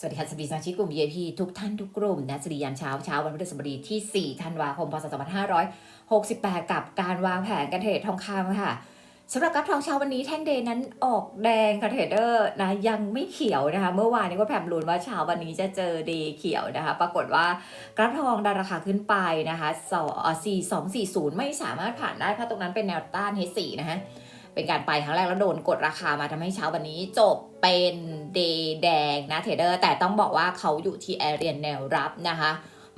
สวัสดีค่ะสวัสดีสมาชิกกลุ่ม VIP ทุกท่านทุกกลุ่มนะสวัสดียามเช้าเช้าวันพฤหัสบดีที่ 4 ธันวาคม พศ 2568 กับการวางแผนการเทรดทองคำค่ะสำหรับกราฟทองเช้าวันนี้แท่งเดย์นั้นออกแดงค่ะเทรดเดอร์นะยังไม่เขียวนะคะ เมื่อวานนี้ก็แผ่มลุ้นว่าเช้าวันนี้จะเจอเดย์เขียวนะคะ ปรากฏว่ากราฟทองดันราคาขึ้นไปนะคะสองสี่สองสี่ศูนย์ไม่สามารถผ่านได้เพราะตรงนั้นเป็นแนวต้าน H4 นะคะ เป็นการไปครั้งแรกแล้วโดนกดราคามาทำให้เช้าวันนี้จบเป็นเดย์แดงนะเทรดเดอร์แต่ต้องบอกว่าเขาอยู่ที่แอเรียนแนวรับนะคะ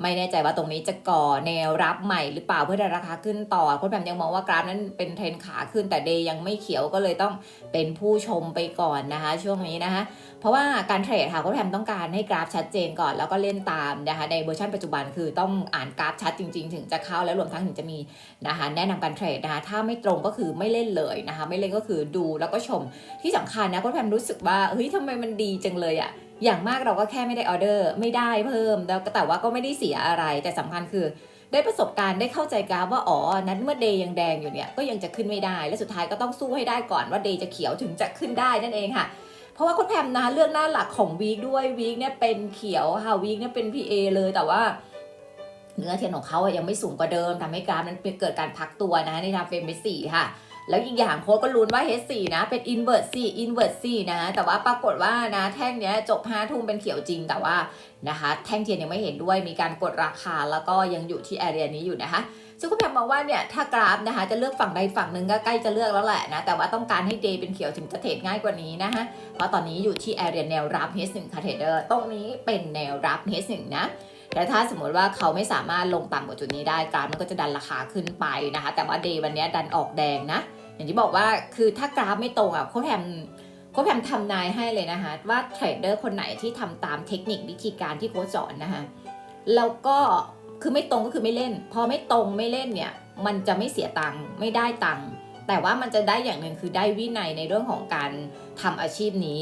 ไม่แน่ใจว่าตรงนี้จะก่อแนวรับใหม่หรือเปล่าเพื่อดันราคาขึ้นต่อคุณแผมยังมองว่ากราฟนั้นเป็นเทรนขาขึ้นแต่เดย์ยังไม่เขียวก็เลยต้องเป็นผู้ชมไปก่อนนะคะ ช่วงนี้นะคะ เพราะว่าการเทรดค่ะคุณแผมต้องการให้กราฟชัดเจนก่อนแล้วก็เล่นตามนะคะในเวอร์ชันปัจจุบันคือต้องอ่านกราฟชัดจริง ๆ ถึงจะเข้าและรวมทั้งถึงจะมีนะคะแนะนำการเทรดนะคะถ้าไม่ตรงก็คือไม่เล่นเลยนะคะ ไม่เล่นก็คือดูแล้วก็ชมที่สำคัญนะก็แพมรู้สึกว่าเฮ้ยทำไมมันดีจังเลยอะ อย่างมากเราก็แค่ไม่ได้ออเดอร์ ไม่ได้เพิ่มแล้วแต่ว่าก็ไม่ได้เสียอะไรแต่สำคัญคือ ได้ประสบการณ์ได้เข้าใจกราฟว่าอ๋อนั้นเมื่อเดย์ยังแดงอยู่เนี่ยก็ยังจะขึ้นไม่ได้ และสุดท้ายก็ต้องสู้ให้ได้ก่อนว่าเดย์จะเขียวถึงจะขึ้นได้นั่นเองค่ะเพราะว่าคุณแพมนะเลือกหน้าหลักของวีคด้วยวีคเนี่ยเป็นเขียวค่ะวีคเนี่ยเป็น PA เลยแต่ว่าเนื้อเทียนของเขาอะยังไม่สูงกว่าเดิมทำให้กราฟนั้นเกิดการพักตัวนะในทางเฟรมเบสี่ค่ะ แล้วอีกอย่างโค้ดก็ลุ้นว่า H4 นะเป็น invert 4 invert 4นะ แต่ว่าปรากฏว่านะแท่งเนี้ยจบ5ทุ่มเป็นเขียวจริงแต่ว่านะคะแท่งเทียนยังไม่เห็นด้วยมีการกดราคาแล้วก็ยังอยู่ที่แอเรียนี้อยู่นะคะซึ่งคุณแพมมองว่าเนี่ยถ้ากราฟนะคะจะเลือกฝั่งใดฝั่งหนึ่งก็ใกล้จะเลือกแล้วแหละนะแต่ว่าต้องการให้เดย์เป็นเขียวถึงจะเทรดง่ายกว่านี้นะคะเพราะตอนนี้อยู่ที่แอเรียแนวรับ H1 ค่ะเทรดเดอร์ตรงนี้เป็นแนวรับ H1 นะ แต่ถ้าสมมติว่าเขาไม่สามารถลงต่ำกว่าจุดนี้ได้กราฟมันก็จะดันราคาขึ้นไปนะคะ แต่ว่าเดย์วันนี้ดันออกแดงนะ อย่างที่บอกว่าคือถ้ากราฟไม่ตรงอะโค้ชแพมโค้ชแพมทำนายให้เลยนะคะ ว่าเทรดเดอร์คนไหนที่ทำตามเทคนิควิธีการที่โค้ชสอนนะคะแล้วก็คือไม่ตรงก็คือไม่เล่น พอไม่ตรงไม่เล่นเนี่ย มันจะไม่เสียตังค์ไม่ได้ตังค์แต่ว่ามันจะได้อย่างหนึ่งคือได้วินัยในเรื่องของการทำอาชีพนี้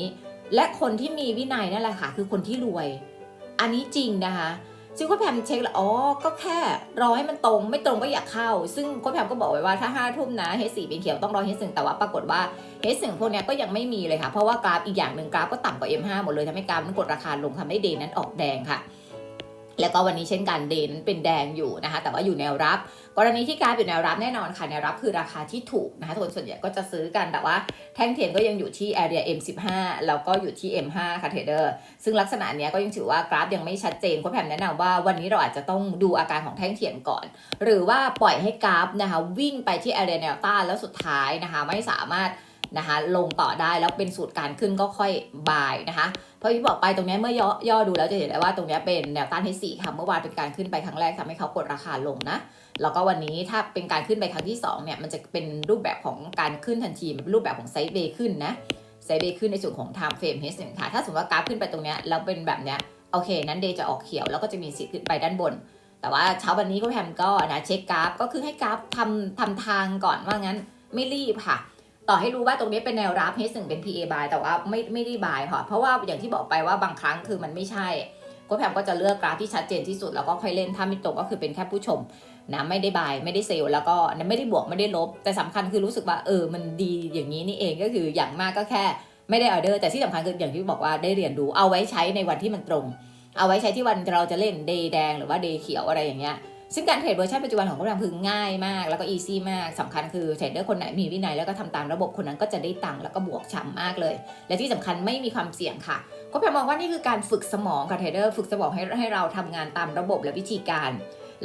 และคนที่มีวินัยนั่นแหละค่ะคือคนที่รวย อันนี้จริงนะคะ ซึ่งโค้ชแพมเช็คแล้วอ๋อก็แค่รอให้มันตรงไม่ตรงก็อยากเข้า ซึ่งโค้ชแพมก็บอกไว้ว่าถ้าห้าทุ่มนะเฮสีเป็นเขียวต้องรอเฮสึงแต่ว่าปรากฏว่าเฮสึงพวกนี้ก็ยังไม่มีเลยค่ะ เพราะว่ากราฟอีกอย่างหนึ่งกราฟก็ต่ำกว่า M5 หมดเลยทำให้กราฟมันกดราคาลงทำให้เดย์นั้นออกแดงค่ะ แล้วก็วันนี้เช่นกันเดนเป็นแดงอยู่นะคะ แต่ว่าอยู่แนวรับ กรณีที่กราฟอยู่แนวรับแน่นอนค่ะแนวรับคือราคาที่ถูกนะคะคนส่วนใหญ่ก็จะซื้อกันแต่ว่าแท่งเทียนก็ยังอยู่ที่ area M15 แล้วก็อยู่ที่ M5 ค่ะเทรดเดอร์ซึ่งลักษณะนี้ก็ยังถือว่ากราฟยังไม่ชัดเจนโค้ชแพมแนะนำว่าวันนี้เราอาจจะต้องดูอาการของแท่งเทียนก่อน หรือว่าปล่อยให้กราฟนะคะวิ่งไปที่ area แนวต้านแล้วสุดท้ายนะคะไม่สามารถ นะคะลงต่อได้แล้วเป็นสูตรการขึ้นก็ค่อยบายนะคะเพราะที่บอกไปตรงนี้เมื่อย่อย่อดูแล้วจะเห็นได้ว่าตรงนี้เป็นแนวต้านที่สี่ค่ะเมื่อวานเป็นการขึ้นไปครั้งแรกทำให้เขากดราคาลงนะแล้วก็วันนี้ถ้าเป็นการขึ้นไปครั้งที่2เนี่ยมันจะเป็นรูปแบบของการขึ้นทันทีมันเป็นรูปแบบของไซด์เวย์ขึ้นนะไซด์เวย์ขึ้นในส่วนของ time frame H1 ค่ะถ้าสมมติว่ากราฟขึ้นไปตรงนี้แล้วเป็นแบบเนี้ยโอเค นั้นเดย์จะออกเขียวแล้วก็จะมีสิทธิ์ขึ้นไปด้านบน แต่ว่าเช้าวันนี้ก็แพมก็นะเช็คกราฟก็คือให้กราฟทำทำทางก่อนว่างั้นไม่รีบค่ะ ต่อให้รู้ว่าตรงนี้เป็นแนวรับ H1 เป็น PA buy แต่ว่าไม่ไม่ได้ buy ค่ะเพราะว่าอย่างที่บอกไปว่าบางครั้งคือมันไม่ใช่ก็แพมก็จะเลือกกราฟที่ชัดเจนที่สุดแล้วก็ค่อยเล่นถ้าไม่ตรงก็คือเป็นแค่ผู้ชมนะไม่ได้บายไม่ได้เซลล์แล้วก็ไม่ได้บวกไม่ได้ลบ แต่สำคัญคือรู้สึกว่าเออมันดีอย่างนี้นี่เองก็คืออย่างมากก็แค่ไม่ได้ออเดอร์ แต่ที่สำคัญคืออย่างที่บอกว่าได้เรียนรู้เอาไว้ใช้ในวันที่มันตรง เอาไว้ใช้ที่วันเราจะเล่นเดย์แดงหรือว่าเดย์เขียวอะไรอย่างเงี้ย ซึ่งการเทรดเวอร์ชันปัจจุบันของพวกเราคือง่ายมาก แล้วก็อีซี่มากสำคัญคือเทรดเดอร์คนไหนมีวินัยแล้วก็ทำตามระบบคนนั้นก็จะได้ตังค์แล้วก็บวกฉ่ำมากเลย และที่สำคัญไม่มีความเสี่ยงค่ะก็แพมมองว่านี่คือการฝึกสมองค่ะเทรดเดอร์ฝึกสมองให้ให้เราทำงานตามระบบและวิธีการ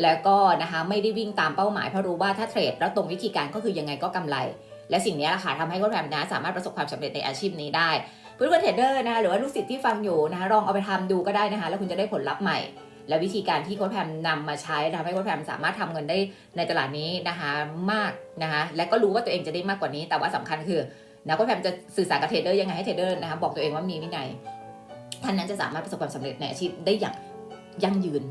แล้วก็นะคะไม่ได้วิ่งตามเป้าหมายเพราะรู้ว่าถ้าเทรดแล้วตรงวิธีการก็คือยังไงก็กำไร และสิ่งนี้แหละค่ะทำให้ก็แพมนะสามารถประสบความสำเร็จในอาชีพนี้ได้เพื่อนๆเทรดเดอร์นะคะหรือว่าลูกศิษย์ที่ฟังอยู่นะคะลองเอาไปทำดูก็ได้นะคะแล้วคุณจะได้ผลลัพธ์ใหม่ และวิธีการที่โค้ชแพมนำมาใช้ทำให้โค้ชแพมสามารถทำเงินได้ในตลาดนี้นะคะมากนะคะและก็รู้ว่าตัวเองจะได้มากกว่านี้ แต่ว่าสำคัญคือนะโค้ชแพมจะสื่อสารกับเทรดเดอร์ยังไงให้เทรดเดอร์นะคะบอกตัวเองว่ามีวินัยท่านนั้นจะสามารถประสบความสำเร็จในอาชีพได้อย่างยั่งยืน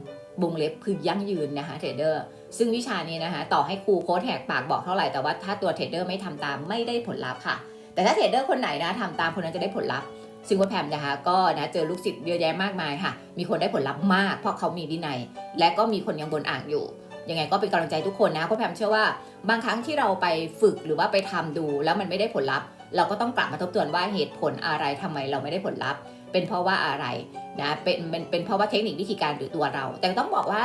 วงเล็บคือยั่งยืนนะคะเทรดเดอร์ซึ่งวิชานี้นะคะต่อให้ครูโค้ชแหกปากบอกเท่าไหร่แต่ว่าถ้าตัวเทรดเดอร์ไม่ทำตามไม่ได้ผลลัพธ์ค่ะ แต่ถ้าเทรดเดอร์คนไหนนะทำตามคนนั้นจะได้ผลลัพธ์ ซึ่งว่าแพมนะคะก็นะเจอลูกศิษย์เยอะแยะมากมายค่ะ มีคนได้ผลลัพธ์มาก เพราะเขามีวินัย และก็มีคนยังบนอ่างอยู่ ยังไงก็เป็นกำลังใจทุกคนนะเพราะแพมเชื่อว่าบางครั้งที่เราไปฝึกหรือว่าไปทำดู แล้วมันไม่ได้ผลลัพธ์ เราก็ต้องกลับมาทบทวนว่าเหตุผลอะไรทำไมเราไม่ได้ผลลัพธ์ เป็นเพราะว่าอะไรนะเป็นเป็นเป็นเพราะว่าเทคนิควิธีการหรือตัวเรา แต่ต้องบอกว่า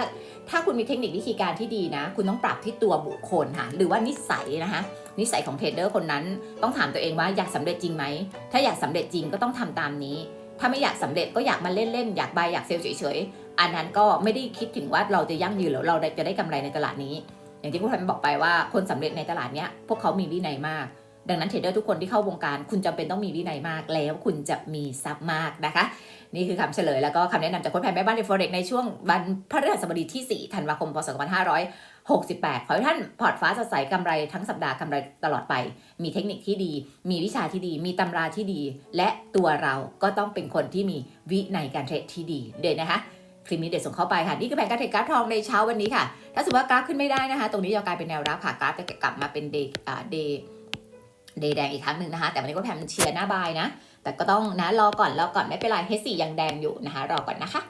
ถ้าคุณมีเทคนิควิธีการที่ดีนะ คุณต้องปรับที่ตัวบุคคลค่ะหรือว่านิสัยนะคะนิสัยของเทรดเดอร์คนนั้นต้องถามตัวเองว่าอยากสำเร็จจริงไหมถ้าอยากสำเร็จจริงก็ต้องทำตามนี้ ถ้าไม่อยากสำเร็จก็อยากมาเล่นๆอยากบายอยากเซลล์เฉยๆอันนั้นก็ไม่ได้คิดถึงว่าเราจะยั่งยืนหรือเราจะได้กำไรในตลาดนี้ อย่างที่คุณพันบอกไปว่าคนสำเร็จในตลาดเนี้ยพวกเขามีวินัยมาก ดังนั้นเทรดเดอร์ทุกคนที่เข้าวงการ คุณจำเป็นต้องมีวินัยมากแล้วคุณจะมีทรัพย์มากนะคะ นี่คือคำเฉลยแล้วก็คำแนะนำจากคนแพนแม่บ้านใน Forex ในช่วงวันพฤหัสบดีที่ 4 ธันวาคม พศ 2568 ขอให้ท่านพอร์ตฟ้าสดใสกำไรทั้งสัปดาห์กำไรตลอดไป มีเทคนิคที่ดี มีวิชาที่ดี มีตำราที่ดี และตัวเราก็ต้องเป็นคนที่มีวินัยการเทรดที่ดีเด่นนะคะคลิปนี้เด็ดส่งเข้าไปค่ะ นี่คือแผนการเทรดกราฟทองในเช้าวันนี้ค่ะ ถ้าสมมติว่ากราฟขึ้นไม่ได้นะคะ ตรงนี้จะกลายเป็นแนวรับค่ะกราฟจะกลับมาเป็นเดย์อ่าเดย์ เดย์แดงอีกครั้งหนึ่งนะคะ แต่วันนี้ก็แพมเชียร์หน้าบายนะ แต่ก็ต้องนะรอก่อนรอก่อนไม่เป็นไรเฮสี่ยังแดงอยู่นะคะ รอก่อนนะคะ